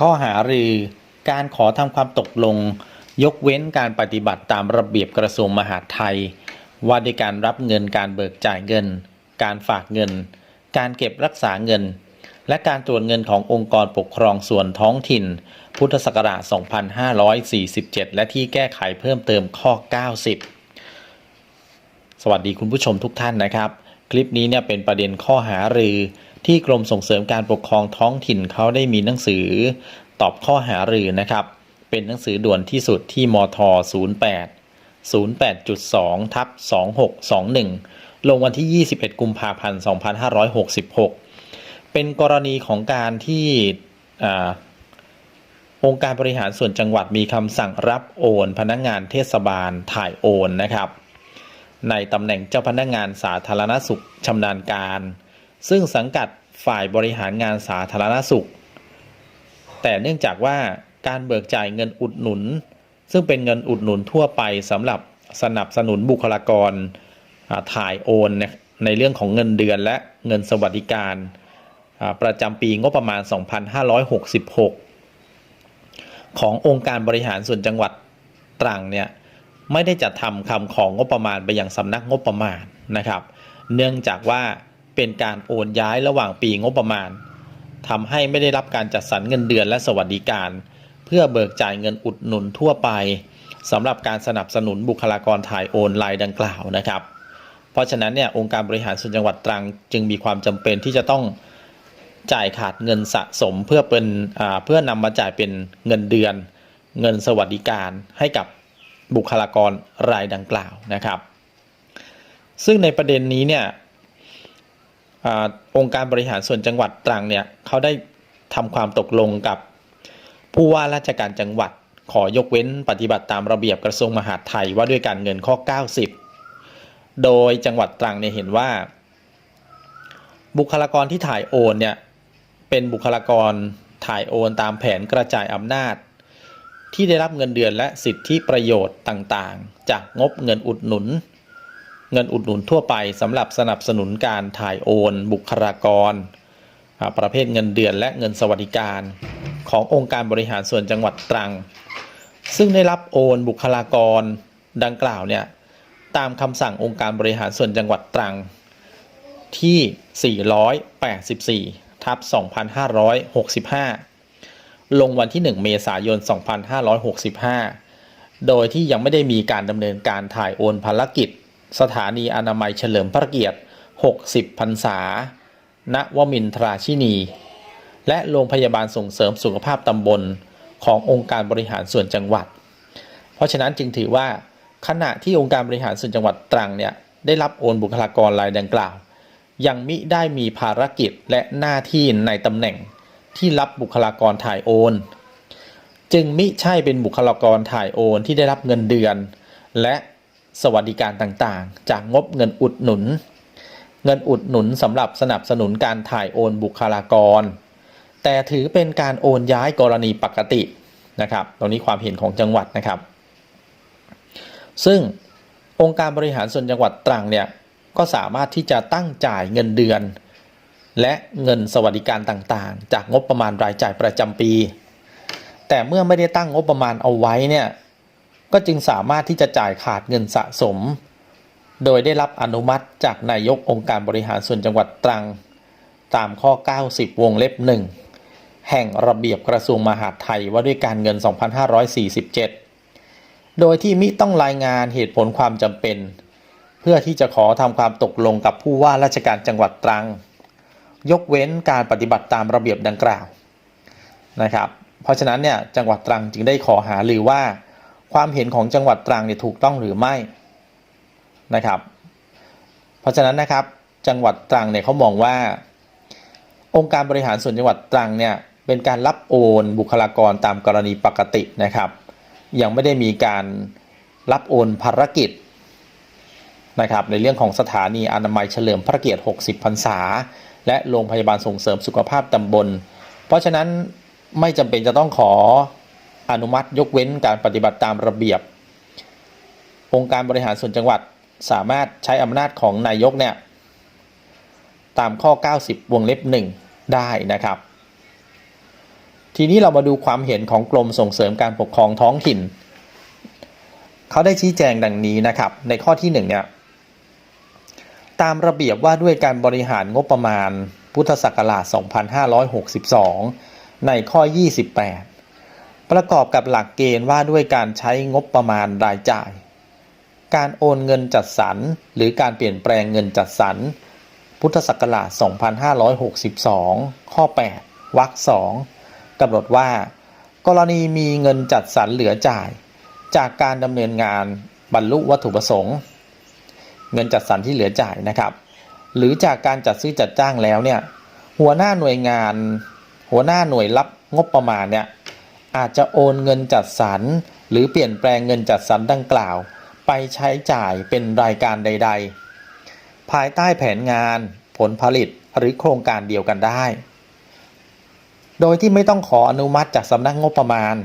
ข้อหารือการขอทำความตกลง ยกเว้นการปฏิบัติตามระเบียบกระทรวงมหาดไทย ว่าด้วยการรับเงินการเบิกจ่ายเงิน การฝากเงิน การเก็บรักษาเงิน และการตรวจเงินขององค์กรปกครองส่วนท้องถิ่น พุทธศักราช 2547 และที่แก้ไขเพิ่มเติมข้อ 90 สวัสดีคุณผู้ชมทุกท่านนะครับ ลิปนี้เนี่ยเป็นประเด็นข้อหารือ ที่กรมส่งเสริมการปกครองท้องถิ่นเขาได้มีหนังสือ ตอบข้อหารือนะครับ เป็นหนังสือด่วนที่สุดที่มท 08 08.2ทับ2621 ลงวันที่ 21 กุมภาพันธ์ 2566 เป็นกรณีของการที่อ่าองค์การบริหารส่วนจังหวัดมีคำสั่งรับโอน พนักงานเทศบาลถ่ายโอนนะครับ ในตำแหน่งเจ้าพนักงานสาธารณสุขชำนาญการ ซึ่งสังกัดฝ่ายบริหารงานสาธารณสุข แต่เนื่องจากว่าการเบิกจ่ายเงินอุดหนุน ซึ่งเป็นเงินอุดหนุนทั่วไปสำหรับสนับสนุนบุคลากรถ่ายโอนในเรื่องของเงินเดือนและเงินสวัสดิการ ประจำปีงบประมาณ 2566 ขององค์การบริหารส่วนจังหวัดตรังเนี่ย ไม่ได้จัดทำคำของงบประมาณไปยังสำนักงบประมาณนะครับ เนื่องจากว่าเป็นการโอนย้ายระหว่างปีงบประมาณทำให้ไม่ได้รับการจัดสรรเงินเดือนและสวัสดิการ เพื่อเบิกจ่ายเงินอุดหนุนทั่วไปสำหรับการสนับสนุนบุคลากรถ่ายโอนรายดังกล่าวนะครับ เพราะฉะนั้นเนี่ยองค์การบริหารส่วนจังหวัดตรังจึงมีความจำเป็นที่จะต้องจ่ายขาดเงินสะสมเพื่อเป็นเพื่อนำมาจ่ายเป็นเงินเดือน เงินสวัสดิการให้กับ บุคลากรรายดังกล่าวนะครับ ซึ่งในประเด็นนี้เนี่ยอองค์การบริหารส่วนจังหวัดตรังเนี่ยเขาได้ทำความตกลงกับ ผู้ว่าราชการจังหวัดขอยกเว้นปฏิบัติตามระเบียบกระทรวงมหาดไทยว่าด้วยการเงินข้อ 90 โดยจังหวัดตรังเนี่ยเห็นว่า บุคลากรที่ถ่ายโอนเนี่ยเป็นบุคลากรถ่ายโอนตามแผนกระจายอำนาจ ที่ได้รับเงินเดือนและสิทธิประโยชน์ต่างๆ จากงบเงินอุดหนุน เงินอุดหนุนทั่วไปสำหรับสนับสนุนการถ่ายโอน บุคลากร ประเภทเงินเดือนและเงินสวัสดิการขององค์การบริหารส่วนจังหวัดตรัง ซึ่งได้รับโอนบุคลากรดังกล่าวเนี่ยตามคำสั่งองค์การบริหารส่วนจังหวัดตรังที่ 484 ทับ 2565 ลงวันที่ 1 เมษายน 2565 โดยที่ยังไม่ได้มีการดำเนินการถ่ายโอนภารกิจ สถานีอนามัยเฉลิมพระเกียรติ 60 พรรษา ณ วมินทราชินี และโรงพยาบาลส่งเสริมสุขภาพตำบลขององค์การบริหารส่วนจังหวัด เพราะฉะนั้นจึงถือว่าขณะที่องค์การบริหารส่วนจังหวัดตรังเนี่ยได้รับโอนบุคลากรรายดังกล่าว ยังมิได้มีภารกิจและหน้าที่ในตำแหน่ง ที่รับบุคลากรถ่ายโอน จึงมิใช่เป็นบุคลากรถ่ายโอนที่ได้รับเงินเดือน และสวัสดิการต่างๆ จากงบเงินอุดหนุน เงินอุดหนุนสำหรับสนับสนุนการถ่ายโอนบุคลากร แต่ถือเป็นการโอนย้ายกรณีปกตินะครับตรงนี้ความเห็นของจังหวัดนะครับ ซึ่งองค์การบริหารส่วนจังหวัดตรังเนี่ยก็สามารถที่จะตั้งจ่ายเงินเดือน และเงินสวัสดิการต่างๆ จากงบประมาณรายจ่ายประจำปี แต่เมื่อไม่ได้ตั้งงบประมาณเอาไว้เนี่ยก็จึงสามารถที่จะจ่ายขาดเงินสะสม โดยได้รับอนุมัติจากนายกองค์การบริหารส่วนจังหวัดตรัง ตามข้อ 90 วงเล็บหนึ่งแห่งระเบียบกระทรวงมหาดไทยว่าด้วยการเงิน 2547 โดยที่มิต้องรายงานเหตุผลความจำเป็น เพื่อที่จะขอทำความตกลงกับผู้ว่าราชการจังหวัดตรัง ยกเว้นการปฏิบัติตามระเบียบดังกล่าวนะครับ เพราะฉะนั้นเนี่ยจังหวัดตรังจึงได้ขอหาหรือว่า ความเห็นของจังหวัดตรังเนี่ยถูกต้องหรือไม่นะครับ เพราะฉะนั้นนะครับจังหวัดตรังเนี่ยเขามองว่า องค์การบริหารส่วนจังหวัดตรังเนี่ยเป็นการรับโอนบุคลากรตามกรณีปกตินะครับ ยังไม่ได้มีการรับโอนภารกิจนะครับในเรื่องของสถานีอนามัยเฉลิมพระเกียรติ 60 พรรษา และโรงพยาบาลส่งเสริมสุขภาพตำบล เพราะฉะนั้นไม่จำเป็นจะต้องขออนุมัติยกเว้นการปฏิบัติตามระเบียบ องค์การบริหารส่วนจังหวัดสามารถใช้อำนาจของนายกเนี่ยตามข้อ 90 วงเล็บ 1 ได้นะครับ ทีนี้เรามาดูความเห็นของกรมส่งเสริมการปกครองท้องถิ่น เขาได้ชี้แจงดังนี้นะครับ ในข้อที่หนึ่งเนี่ย ตามระเบียบว่าด้วยการบริหารงบประมาณ พุทธศักราช 2562 ในข้อ 28 ประกอบกับหลักเกณฑ์ว่าด้วยการใช้งบประมาณรายจ่าย การโอนเงินจัดสรร หรือการเปลี่ยนแปลงเงินจัดสรร พุทธศักราช 2562 ข้อ 8 วรรค 2กำหนดว่า กรณีมีเงินจัดสรรเหลือจ่าย จากการดำเนินงานบรรลุวัตถุประสงค์ เงินจัดสรรที่เหลือจ่ายนะครับ หรือจากการจัดซื้อจัดจ้างแล้วเนี่ยหัวหน้าหน่วยงาน หัวหน้าหน่วยรับงบประมาณเนี่ยอาจจะโอนเงินจัดสรรหรือเปลี่ยนแปลงเงินจัดสรรดังกล่าว ไปใช้จ่ายเป็นรายการใด ๆ ภายใต้แผนงานผลผลิตหรือโครงการเดียวกันได้ โดยที่ไม่ต้องขออนุมัติจากสำนักงบประมาณ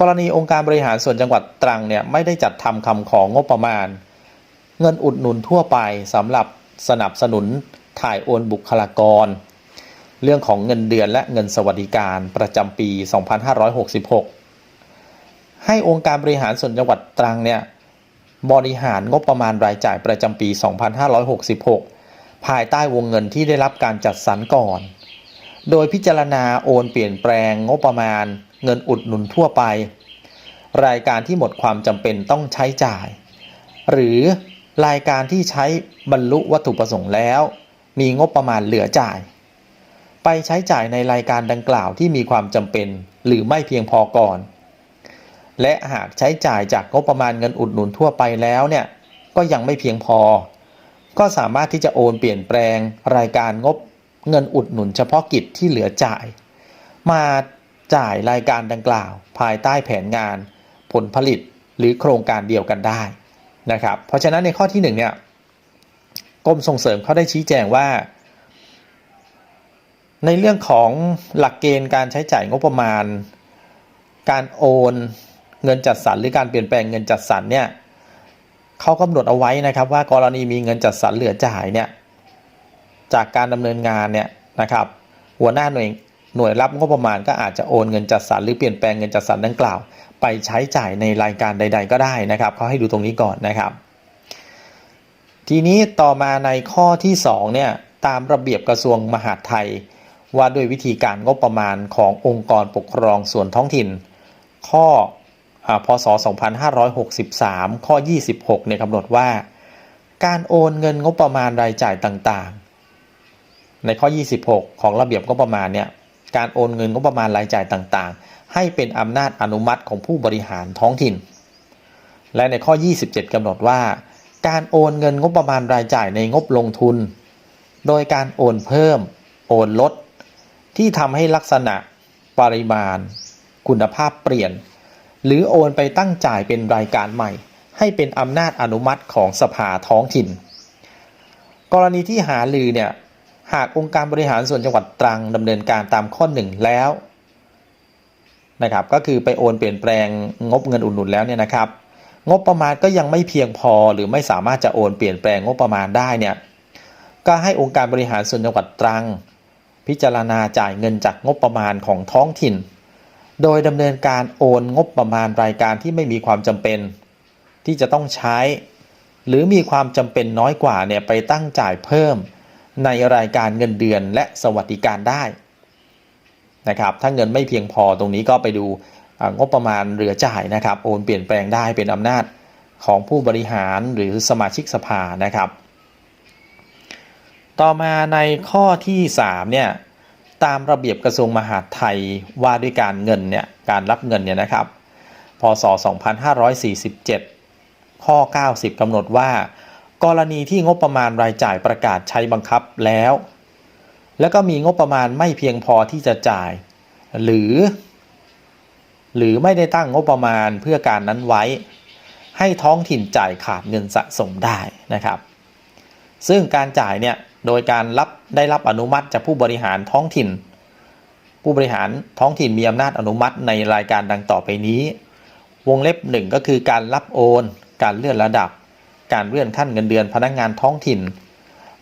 กรณีองค์การบริหารส่วนจังหวัดตรังเนี่ยไม่ได้จัดทำคำของงบประมาณ เงินอุดหนุนทั่วไปสำหรับสนับสนุนถ่ายโอนบุคลากร เรื่องของเงินเดือนและเงินสวัสดิการประจำปี 2566 ให้องค์การบริหารส่วนจังหวัดตรังเนี่ยบริหารงบประมาณรายจ่ายประจำปี 2566 ภายใต้วงเงินที่ได้รับการจัดสรรก่อน โดยพิจารณาโอนเปลี่ยนแปลงงบประมาณ เงินอุดหนุนทั่วไป รายการที่หมดความจำเป็นต้องใช้จ่าย หรือ รายการที่ใช้บรรลุวัตถุประสงค์แล้ว มีงบประมาณเหลือจ่าย ไปใช้จ่ายในรายการดังกล่าวที่มีความจำเป็นหรือไม่เพียงพอก่อน และหากใช้จ่ายจากงบประมาณเงินอุดหนุนทั่วไปแล้วเนี่ยก็ยังไม่เพียงพอ ก็สามารถที่จะโอนเปลี่ยนแปลงรายการงบเงินอุดหนุนเฉพาะกิจที่เหลือจ่าย มาจ่ายรายการดังกล่าว ภายใต้แผนงาน ผลผลิตหรือโครงการเดียวกันได้ นะครับเพราะฉะนั้นในข้อที่หนึ่งเนี่ยกรมส่งเสริมเขาได้ชี้แจงว่า ในเรื่องของหลักเกณฑ์การใช้จ่ายงบประมาณ การโอนเงินจัดสรรหรือการเปลี่ยนแปลงเงินจัดสรรเนี่ยเขากำหนดเอาไว้นะครับว่ากรณีมีเงินจัดสรรเหลือจ่ายเนี่ยจากการดำเนินงานเนี่ยนะครับหัวหน้าหน่วยหน่วยรับงบประมาณก็อาจจะโอนเงินจัดสรรหรือเปลี่ยนแปลงเงินจัดสรรดังกล่าวไปใช้จ่ายในรายการใด ๆ ก็ได้นะครับเขาให้ดูตรงนี้ก่อนนะครับ ทีนี้ต่อมาในข้อที่2เนี่ยตามระเบียบกระทรวงมหาดไทย ว่าด้วยวิธีการงบประมาณขององค์กรปกครองส่วนท้องถิ่น ข้ออาพศ 2563 ข้อ 26 เนี่ยกำหนดว่า การโอนเงินงบประมาณรายจ่ายต่างๆ ในข้อ 26 ของระเบียบงบประมาณเนี่ยการโอนเงินงบประมาณรายจ่ายต่างๆ ให้เป็นอำนาจอนุมัติของผู้บริหารท้องถิ่น และในข้อ 27 กำหนดว่า การโอนเงินงบประมาณรายจ่ายในงบลงทุน โดยการโอนเพิ่ม โอนลด ที่ทำให้ลักษณะ ปริมาณ คุณภาพเปลี่ยน หรือโอนไปตั้งจ่ายเป็นรายการใหม่ ให้เป็นอำนาจอนุมัติของสภาท้องถิ่น กรณีที่หาลือเนี่ยหากองค์การบริหารส่วนจังหวัดตรังดำเนินการตามข้อหนึ่งแล้ว นะครับก็คือไปโอนเปลี่ยนแปลงงบเงินอุดหนุนแล้วเนี่ยนะครับ งบประมาณก็ยังไม่เพียงพอหรือไม่สามารถจะโอนเปลี่ยนแปลงงบประมาณได้เนี่ยก็ให้องค์การบริหารส่วนจังหวัดตรัง พิจารณาจ่ายเงินจากงบประมาณของท้องถิ่น โดยดำเนินการโอนงบประมาณรายการที่ไม่มีความจำเป็น ที่จะต้องใช้ หรือมีความจำเป็นน้อยกว่าเนี่ยไปตั้งจ่ายเพิ่ม ในรายการเงินเดือนและสวัสดิการได้ นะครับ ถ้าเงินไม่เพียงพอตรงนี้ก็ไปดูงบประมาณเหลือจ่ายนะครับ โอนเปลี่ยนแปลงได้เป็นอำนาจของผู้บริหารหรือสมาชิกสภานะครับ ต่อมาในข้อที่3เนี่ยตามระเบียบกระทรวงมหาดไทยว่าด้วยการเงินเนี่ยการรับเงินเนี่ยนะครับ พศ 2547 ข้อ 90กำหนดว่า กรณีที่งบประมาณรายจ่ายประกาศใช้บังคับแล้ว แล้วก็มีงบประมาณไม่เพียงพอที่จะจ่าย หรือ หรือไม่ได้ตั้งงบประมาณเพื่อการนั้นไว้ ให้ท้องถิ่นจ่ายขาดเงินสะสมได้นะครับ ซึ่งการจ่ายเนี่ยโดยการรับได้รับอนุมัติจากผู้บริหารท้องถิ่น ผู้บริหารท้องถิ่นมีอำนาจอนุมัติในรายการดังต่อไปนี้ วงเล็บหนึ่งก็คือการรับโอน การเลื่อนระดับ การเลื่อนขั้นเงินเดือนพนักงานท้องถิ่น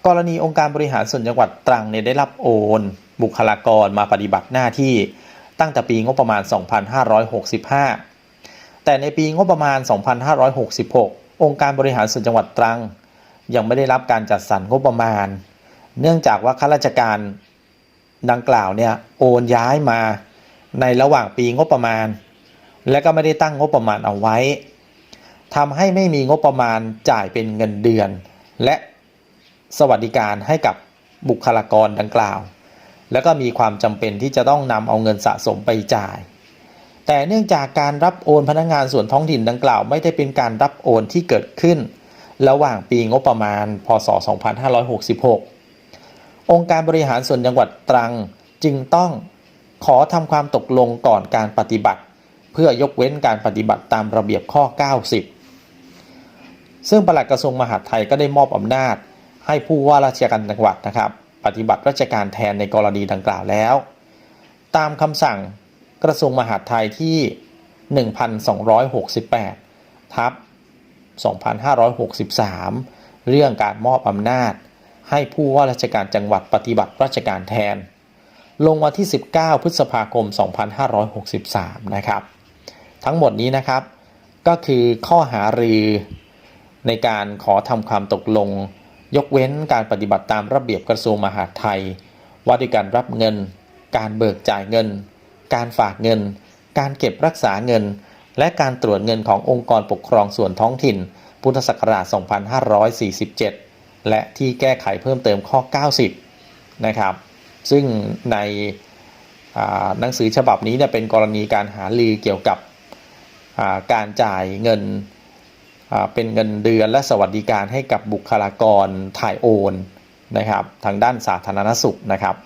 กรณีองค์การบริหารส่วนจังหวัดตรังเนี่ยได้รับโอน บุคลากรมาปฏิบัติหน้าที่ตั้งแต่ปีงบประมาณ 2565 แต่ในปีงบประมาณ 2566 องค์การบริหารส่วนจังหวัดตรัง ยังไม่ได้รับการจัดสรรงบประมาณ เนื่องจากว่าข้าราชการดังกล่าวเนี่ยโอนย้ายมาในระหว่างปีงบประมาณ และก็ไม่ได้ตั้งงบประมาณเอาไว้ทำให้ไม่มีงบประมาณจ่ายเป็นเงินเดือน และ สวัสดิการให้กับบุคลากรดังกล่าว แล้วก็มีความจำเป็นที่จะต้องนำเอาเงินสะสมไปจ่าย แต่เนื่องจากการรับโอนพนักงานส่วนท้องถิ่นดังกล่าว ไม่ได้เป็นการรับโอนที่เกิดขึ้น ระหว่างปีงบประมาณ พศ 2566 องค์การบริหารส่วนจังหวัดตรังจึงต้องขอทำความตกลงก่อนการปฏิบัติ เพื่อยกเว้นการปฏิบัติตามระเบียบข้อ 90 ซึ่งปลัดกระทรวงมหาดไทยก็ได้มอบอำนาจ ให้ผู้ว่าราชการจังหวัดนะครับ ปฏิบัติราชการแทนในกรณีดังกล่าวแล้ว ตามคำสั่งกระทรวงมหาดไทยที่ 1268 ทับ 2563 เรื่องการมอบอำนาจ ให้ผู้ว่าราชการจังหวัดปฏิบัติราชการแทน ลงวันที่ 19 พฤษภาคม 2563 นะครับ ทั้งหมดนี้นะครับก็คือข้อหารือในการขอทำความตกลง ยกเว้นการปฏิบัติตามระเบียบกระทรวงมหาดไทย ว่าด้วยการรับเงิน การเบิกจ่ายเงิน การฝากเงิน การเก็บรักษาเงิน และการตรวจเงินขององค์กรปกครองส่วนท้องถิ่น พุทธศักราช 2547 และที่แก้ไขเพิ่มเติมข้อ 90 นะครับ ซึ่งในหนังสือฉบับนี้เนี่ยเป็นกรณีการหาลือเกี่ยวกับการจ่ายเงิน เป็นเงินเดือนและสวัสดิการให้กับบุคลากรถ่ายโอนนะครับ ทางด้านสาธารณสุขนะครับ